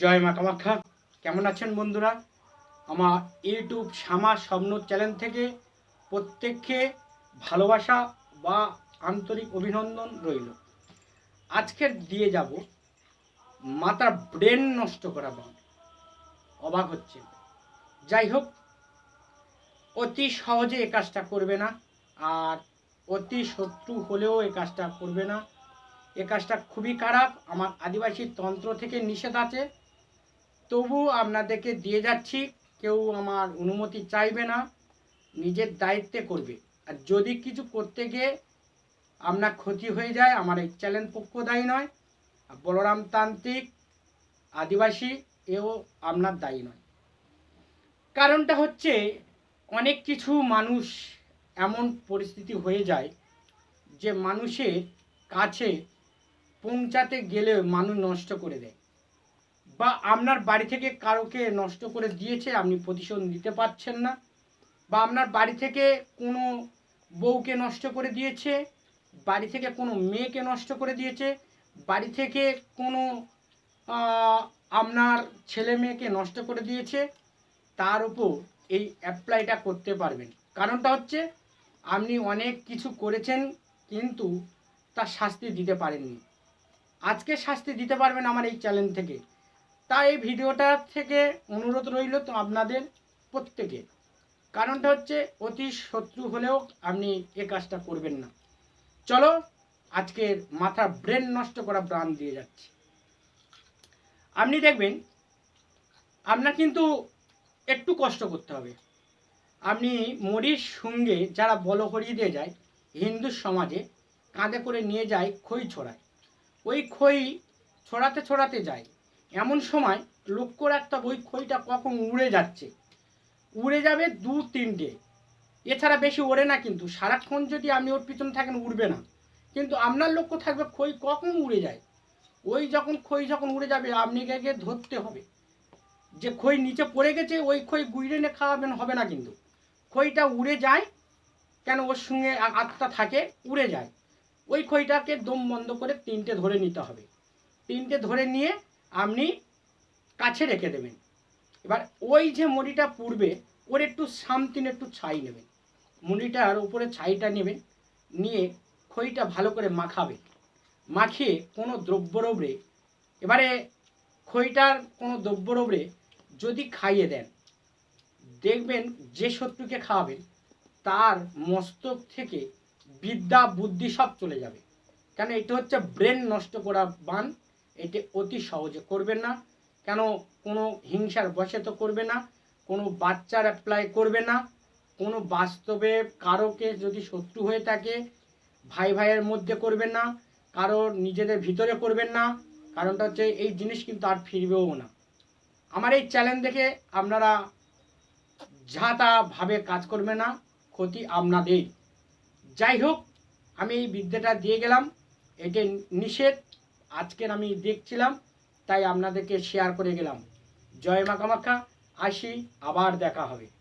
জয় মা কামাখ্যা। কেমন আছেন বন্ধুরা? আমার ইউটিউব শ্যামা স্বপ্ন চ্যানেল থেকে প্রত্যেককে ভালোবাসা বা আন্তরিক অভিনন্দন রইল। আজকের দিয়ে যাব মাথার ব্রেন নষ্ট করা বান। অবাক হচ্ছে যাই হোক, অতি সহজে এ কাজটা করবে না, আর অতি শত্রু হলেও এ কাজটা করবে না। এ কাজটা খুবই খারাপ। আমার আদিবাসী তন্ত্র থেকে নিষেধ আছে। তবু আপনাদেরকে দিয়ে যাচ্ছি। কেউ আমার অনুমতি চাইবে না, নিজের দায়িত্বে করবে। আর যদি কিছু করতে গিয়ে আপনার ক্ষতি হয়ে যায়, আমার এই চ্যানেল পক্ষ দায়ী নয়, আর বলরাম তান্ত্রিক আদিবাসী, এও আপনার দায়ী নয়। কারণটা হচ্ছে, অনেক কিছু মানুষ এমন পরিস্থিতি হয়ে যায় যে মানুষের কাছে পৌঁছাতে গেলে মানুষ নষ্ট করে দেয়। বা আপনার বাড়ি থেকে কারোকে নষ্ট করে দিয়েছে, আপনি প্রতিশোধ নিতে পারছেন না। বা আপনার বাড়ি থেকে কোনো বউকে নষ্ট করে দিয়েছে, বাড়ি থেকে কোনো মেয়েকে নষ্ট করে দিয়েছে, বাড়ি থেকে কোনো আপনার ছেলে মেয়েকে নষ্ট করে দিয়েছে, তার উপর এই অ্যাপ্লাইটা করতে পারবেন। কারণটা হচ্ছে, আপনি অনেক কিছু করেছেন, কিন্তু তার শাস্তি দিতে পারেননি। আজকে শাস্তি দিতে পারবেন আমার এই চ্যানেল থেকে। তাই ভিডিওটা থেকে অনুরোধ রইল তো আপনাদের প্রত্যেকে কারণটা হচ্ছে অতি শত্রু হলেও আপনি এ কাজটা করবেন না। চলো আজকের মাথা ব্রেন নষ্ট করা প্রাণ দিয়ে যাচ্ছে। আপনি দেখবেন, আপনার কিন্তু একটু কষ্ট করতে হবে। আপনি মরির সঙ্গে যারা বলহরি দিয়ে যায়, হিন্দু সমাজে কাঁধে করে নিয়ে যায় খই ছড়ায়। ওই খই ছড়াতে ছড়াতে যায়। এমন সময় লক্ষ্য রাখতে হবে ওই খইটা কখন উড়ে যাচ্ছে। উড়ে যাবে দু তিনটে। এছাড়া বেশি ওড়ে না কিন্তু, সারাক্ষণ যদি আপনি ওর পিছনে থাকেন উড়বে না। কিন্তু আপনার লক্ষ্য থাকবে খই কখন উড়ে যায়। ওই যখন খই যখন উড়ে যাবে আপনি গিয়ে ধরতে হবে। যে খই নিচে পড়ে গেছে, ওই খই গুইড়ে এনে খাওয়াবেন, হবে না কিন্তু। খইটা উড়ে যায়, কেন ওর সঙ্গে আত্মা থাকে, উড়ে যায়। ওই খইটাকে দম বন্ধ করে তিনটে ধরে নিতে হবে। তিনটে ধরে নিয়ে আপনি কাছে রেখে দেবেন। এবার ওই যে মুড়িটা পুড়বে, ওর একটু সামতিন একটু ছাই নেবেন। মুড়িটার উপরে ছাইটা নেবেন, নিয়ে খইটা ভালো করে মাখাবে মাখিয়ে কোনো দ্রব্যরবরে এবারে খইটার কোনো দ্রব্যরবরে যদি খাইয়ে দেন, দেখবেন যে শত্রুকে খাওয়াবেন, তার মস্তক থেকে বিদ্যা, বুদ্ধি সব চলে যাবে। কেন, এটা হচ্ছে ব্রেন নষ্ট করা বান। এটি অতি সহজে করবেন না। কেন? কোনো হিংসার বসে তো করবে না, কোনো বাচ্চার অ্যাপ্লাই করবে না, কোনো বাস্তবে কারোকে যদি শত্রু হয়ে থাকে, ভাই ভাইয়ের মধ্যে করবেন না, কারও নিজেদের ভিতরে করবেন না, কারণটা হচ্ছে এই জিনিস কিন্তু আর ফিরবেও না। আমার এই চ্যালেঞ্জ দেখে আপনারা যা তা ভাবে কাজ করবে না, ক্ষতি আপনাদের। যাই হোক, আমি এই বিদ্যাটা দিয়ে গেলাম, এটা নিষেধ। আজকের আমি দেখছিলাম, তাই আপনাদেরকে শেয়ার করে গেলাম। জয় মা কামাখ্যা, আসি, আবার দেখা হবে।